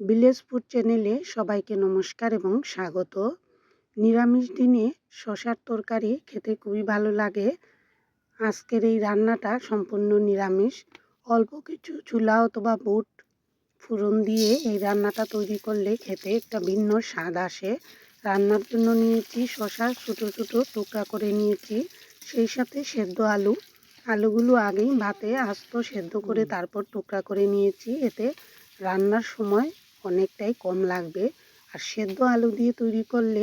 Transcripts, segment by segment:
Village food চ্যানেলে সবাইকে নমস্কার এবং স্বাগত। নিরামিষ দিনে শশার তরকারি খেতে খুবই ভালো লাগে। আজকের এই রান্নাটা সম্পূর্ণ নিরামিষ। অল্প কিছু চুলা অথবা বুট ফুরন দিয়ে এই রান্নাটা তৈরি করলে খেতে একটা ভিন্ন স্বাদ আসে। রান্নার জন্য নিয়েছি শশা ছোটো ছোটো টুকরা করে নিয়েছি। সেই সাথে সেদ্ধ আলু। আলুগুলো আগেই ভাতে আস্ত সেদ্ধ করে তারপর টুকরা করে নিয়েছি। এতে রান্নার সময় অনেকটাই কম লাগবে। আর সেদ্ধ আলু দিয়ে তৈরি করলে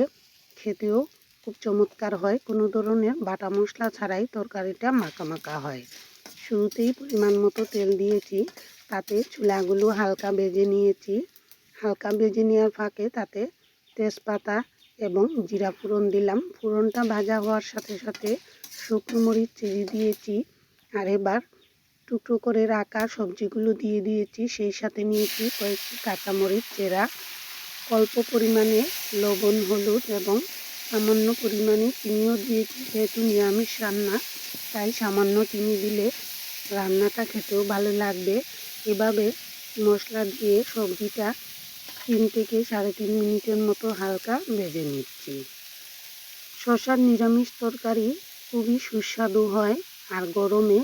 খেতেও খুব চমৎকার হয়। কোনো ধরনের বাটা মশলা ছাড়াই তরকারিটা মাখা মাখা হয়। শুরুতেই পরিমাণ মতো তেল দিয়েছি, তাতে চুলাগুলো হালকা বেজে নিয়েছি। হালকা বেজে নেওয়ার ফাঁকে তাতে তেজপাতা এবং জিরা ফোড়ন দিলাম। ফোড়নটা ভাজা হওয়ার সাথে সাথে শুকনো মরিচ চিড়ি দিয়েছি। আর এবার টুকরো করে রাখা সবজিগুলো দিয়ে দিয়েছি। সেই সাথে নিয়েছি কয়েকটি কাঁচামরিচ, চেরা, অল্প পরিমাণে লবণ, হলুদ এবং সামান্য পরিমাণে চিনিও দিয়েছি। যেহেতু নিরামিষ রান্না, তাই সামান্য চিনি দিলে রান্নাটা খেতেও ভালো লাগবে। এভাবে মশলা দিয়ে সবজিটা তিন থেকে সাড়ে তিন মিনিটের মতো হালকা ভেজে নিচ্ছি। শশার নিরামিষ তরকারি খুবই সুস্বাদু হয় আর গরমে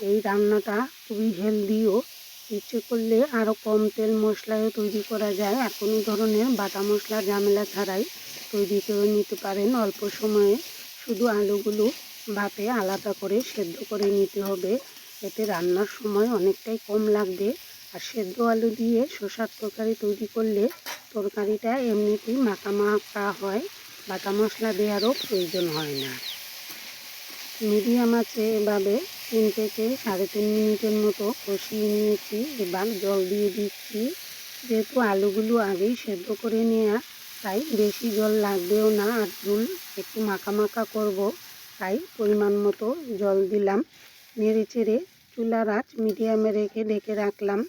এই রান্নাটা খুবই হেলদিও ইচ্ছে করলে আরও কম তেল মশলায়ও তৈরি করা যায়। আর কোনো ধরনের বাটা মশলা, ঝামেলা ছাড়াই তৈরি করে নিতে পারেন। অল্প সময়ে শুধু আলুগুলো ভাতে আলাদা করে সেদ্ধ করে নিতে হবে। এতে রান্নার সময় অনেকটাই কম লাগবে। আর সেদ্ধ আলু দিয়ে শসার তরকারি তৈরি করলে তরকারিটা এমনিতেই মাখা মাখা হয়। বাটা মশলা দেওয়ারও প্রয়োজন হয় না। মিডিয়াম আছে এভাবে তিন থেকে সাড়ে তিন মিনিটের মতো কষিয়ে নিয়েছি। এবার জল দিয়ে দিচ্ছি। যেহেতু আলুগুলো আগেই সেদ্ধ করে নেওয়া তাই বেশি জল লাগবেও না। আর ঝুল একটু মাখা মাখা করব, তাই পরিমাণ মতো জল দিলাম। নেড়ে চেড়ে চুলার আঁচ মিডিয়ামে রেখে ডেকে রাখলাম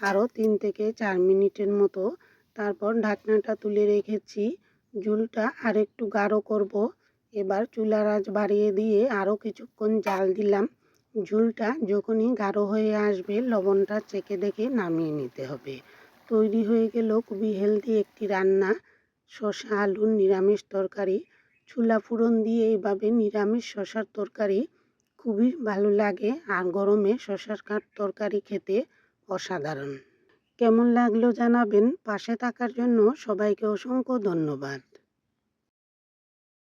আরও তিন থেকে চার মিনিটের মতো। তারপর ঢাকনাটা তুলে রেখেছি। ঝুলটা আরেকটু গাঢ় করব। এবার চুলার আঁচ বাড়িয়ে দিয়ে আরও কিছুক্ষণ জাল দিলাম। ঝুলটা যখনই গাঢ় হয়ে আসবে, লবণটা চেকে দেখে নামিয়ে নিতে হবে। তৈরি হয়ে গেল খুবই হেলদি একটি রান্না। শশা আলুর নিরামিষ তরকারি। চুলা ফুরন দিয়ে এইভাবে নিরামিষ শশার তরকারি খুবই ভালো লাগে আর গরমে শশার কাঠ তরকারি খেতে অসাধারণ। কেমন লাগল জানাবেন। পাশে থাকার জন্য সবাইকে অসংখ্য ধন্যবাদ।